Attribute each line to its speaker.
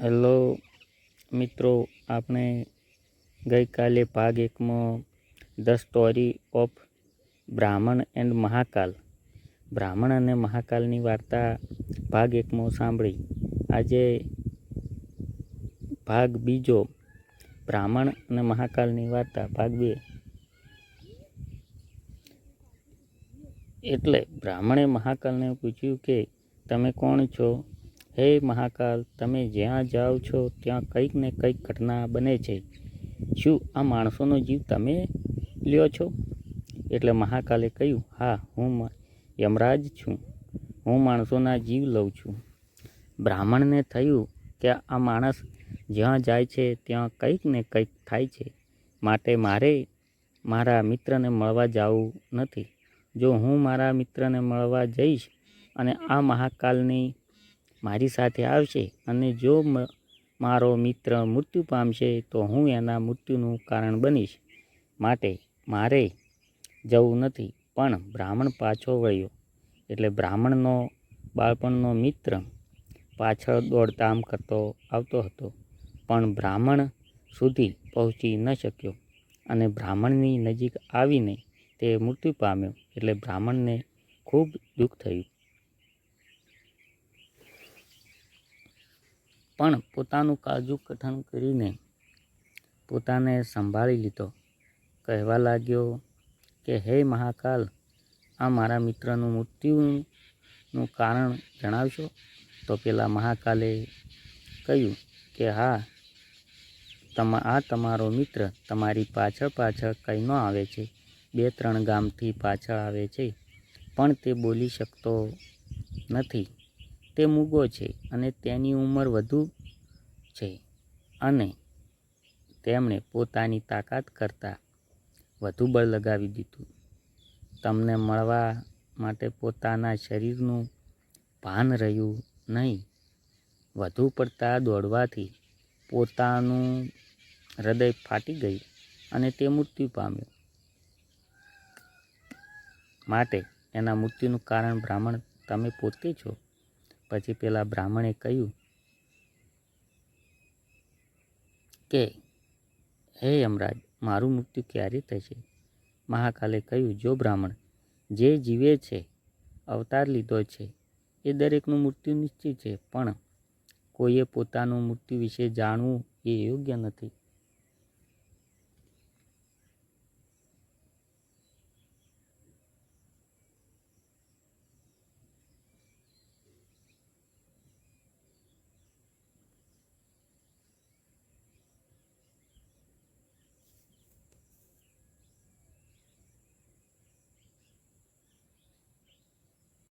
Speaker 1: Hello મિત્રો, આપણે ગઈકાલે ભાગ એકમાં the story of Brahmin and Mahakal. બ્રાહ્મણ અને મહાકાલની વાર્તા ભાગ એકમાં સાંભળી. આજે ભાગ બીજો, બ્રાહ્મણ અને મહાકાલની વાર્તા, ભાગ બે. એટલે બ્રાહ્મણે મહાકાલને પૂછ્યું કે, તમે કોણ છો? હે મહાકાલ, તમે જ્યાં જાઓ છો, ત્યાં કંઈક ને કંઈક ઘટના બને છે. શું આ માણસોનો જીવ તમે લ્યો છો? એટલે મહાકાલે કહ્યું, હા, હું યમરાજ છું. હું માણસોના જીવ લઉં છું. બ્રાહ્મણને થયું કે આ માણસ જ્યાં જાય છે, ત્યાં કંઈક ને કંઈક થાય છે. માટે મારે મારા મિત્રને મળવા જવું નથી. જો હું મારા મિત્રને મળવા જઈશ અને આ મહાકાલની મારી સાથે આવશે અને જો મારો મિત્ર મૃત્યુ પામશે તો હું એના મૃત્યુનું કારણ બનીશ. માટે મારે જવું નથી, પણ બ્રાહ્મણ પાછો વળ્યો. એટલે બ્રાહ્મણનો, બાળપણનો મિત્ર પાછળ દોડધામ કરતો આવતો હતો. પણ બ્રાહ્મણ સુધી પહોંચી ન શક્યો અને બ્રાહ્મણની નજીક આવીને તે મૃત્યુ પામ્યો. એટલે બ્રાહ્મણને ખૂબ દુઃખ થયું. પણ પોતાનું કાજુ કઠણ કરીને પોતાને સંભાળી લીધો. કહેવા લાગ્યો કે, હે મહાકાલ, આ મારા મિત્રનું મૃત્યુનું કારણ જણાવશો? તો પેલા મહાકાલે કહ્યું કે, હા, તમા, આ તમારો મિત્ર તમારી પાછળ પાછળ કહીનો આવે છે. બે ત્રણ ગામથી પાછળ આવે છે, પણ તે બોલી શકતો નથી. તે મૂગો છે અને તેની ઉંમર વધુ છે. અને તેમણે પોતાની તાકાત કરતાં વધુ બળ લગાવી દીધું. તમને મળવા માટે પોતાના શરીરનું ભાન રહ્યું નહીં. વધુ પડતા દોડવાથી પોતાનું હૃદય ફાટી ગયું અને તે મૃત્યુ પામ્યો. માટે એના મૃત્યુનું કારણ બ્રાહ્મણ તમે પોતે છો? પછી પેલા બ્રાહ્મણે કહ્યું, કે, હે યમરાજ, મારું મૃત્યુ ક્યારે થશે? મહાકાલે કહ્યું, જો બ્રાહ્મણ, જે જીવે છે, અવતાર લીધો છે, એ દરેકનું મૃત્યુ નિશ્ચિત છે, પણ કોઈએ પોતાનું મૃત્યુ વિશે જાણવું એ યોગ્ય નથી.